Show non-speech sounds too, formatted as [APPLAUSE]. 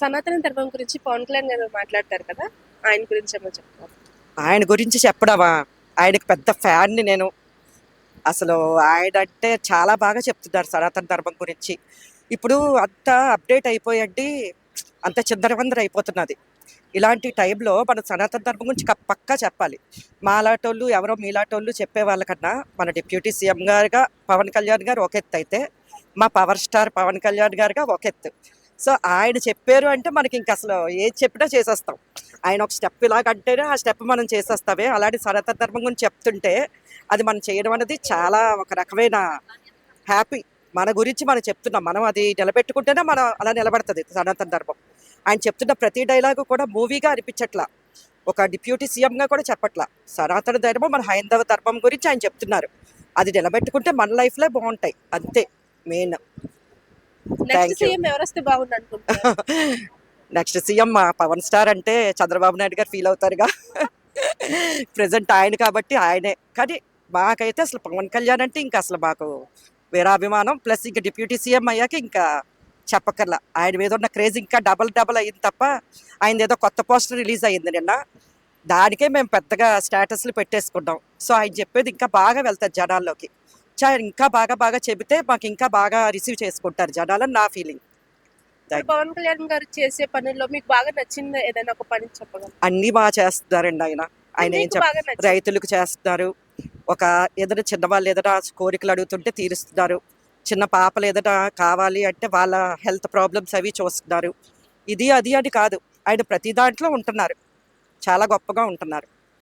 సనాతన ధర్మం గురించి పవన్ కళ్యాణ్ గారు మాట్లాడతారు కదా ఆయన గురించి ఏమో చెప్తారు? ఆయన గురించి చెప్పడమా? ఆయనకి పెద్ద ఫ్యాన్ని నేను. అసలు ఆయన అంటే చాలా బాగా చెప్తున్నారు సనాతన ధర్మం గురించి. ఇప్పుడు అంతా అప్డేట్ అయిపోయండి అంత చిందరవందర అయిపోతున్నది. ఇలాంటి టైంలో మన సనాతన ధర్మం గురించి క- పక్కా చెప్పాలి. మాలాటోళ్ళు ఎవరో మీలాటోళ్ళు చెప్పే వాళ్ళకన్నా మన డిప్యూటీ సీఎం గారుగా పవన్ కళ్యాణ్ గారు ఒక ఎత్తు అయితే మా పవర్ స్టార్ పవన్ కళ్యాణ్ గారుగా ఒక ఎత్తు సో ఆయన చెప్పారు అంటే మనకి ఇంక అసలు ఏది చెప్పినా చేసేస్తాం. ఆయన ఒక స్టెప్ ఇలాగంటేనే ఆ స్టెప్ మనం చేసేస్తామే. అలాంటి సనాతన ధర్మం గురించి చెప్తుంటే అది మనం చేయడం అనేది చాలా ఒక రకమైన హ్యాపీ మన గురించి మనం చెప్తున్నాం. మనం అది నిలబెట్టుకుంటేనే మనం అలా నిలబడుతుంది సనాతన ధర్మం. ఆయన చెప్తున్న ప్రతి డైలాగు కూడా మూవీగా అనిపించట్లా. ఒక డిప్యూటీ సీఎంగా కూడా చెప్పట్లా. సనాతన ధర్మం మన హైందవ ధర్మం గురించి ఆయన చెప్తున్నారు. అది నిలబెట్టుకుంటే మన లైఫ్లో బాగుంటాయి. అంతే. మెయిన్. నెక్స్ట్. సీఎం ఎవరు వస్తే బాగుంది అనుకుంటున్నారు నెక్స్ట్ [LAUGHS] సీఎం మా పవన్ స్టార్ అంటే చంద్రబాబు నాయుడు గారు ఫీల్ అవుతారుగా. [LAUGHS] ప్రజెంట్ ఆయన కాబట్టి ఆయనే. కానీ మాకైతే అసలు పవన్ కళ్యాణ్ అంటే ఇంకా అసలు మాకు వీరాభిమానం ప్లస్ ఇంకా డిప్యూటీ సీఎం అయ్యాక ఇంకా చెప్పకర్లా ఆయన మీద ఉన్న క్రేజ్ ఇంకా డబల్ డబల్ అయింది తప్ప ఆయన ఏదో కొత్త పోస్టర్ రిలీజ్ అయ్యింది నిన్న. దానికే మేము పెద్దగా స్టేటస్లు పెట్టేసుకున్నాం. సో ఆయన చెప్పేది ఇంకా బాగా వెళ్తారు జనాల్లోకి. ఇంకా బాగా బాగా చెబితే మాకు ఇంకా బాగా రిసీవ్ చేసుకుంటారు జనాలని నా ఫీలింగ్ పవన్ కళ్యాణ్ గారు చేసే పనుల్లో మీకు బాగా నచ్చింది? ఏదైనా ఒక పని చెప్పగలరు? అన్ని బాగా చేస్తున్నారండి ఆయన. ఆయన ఏం మీకు చెప్ బాగా నచ్చింది? రైతులకు చేస్తున్నారు. ఒక ఏదైనా చిన్నవాళ్ళు ఏదైనా కోరికలు అడుగుతుంటే తీరుస్తున్నారు. చిన్న పాపలు ఏదైనా కావాలి అంటే వాళ్ళ హెల్త్ ప్రాబ్లమ్స్ అవి చూస్తున్నారు. ఇది అది అని కాదు. ఆయన ప్రతి దాంట్లో ఉంటున్నారు. చాలా గొప్పగా ఉంటున్నారు.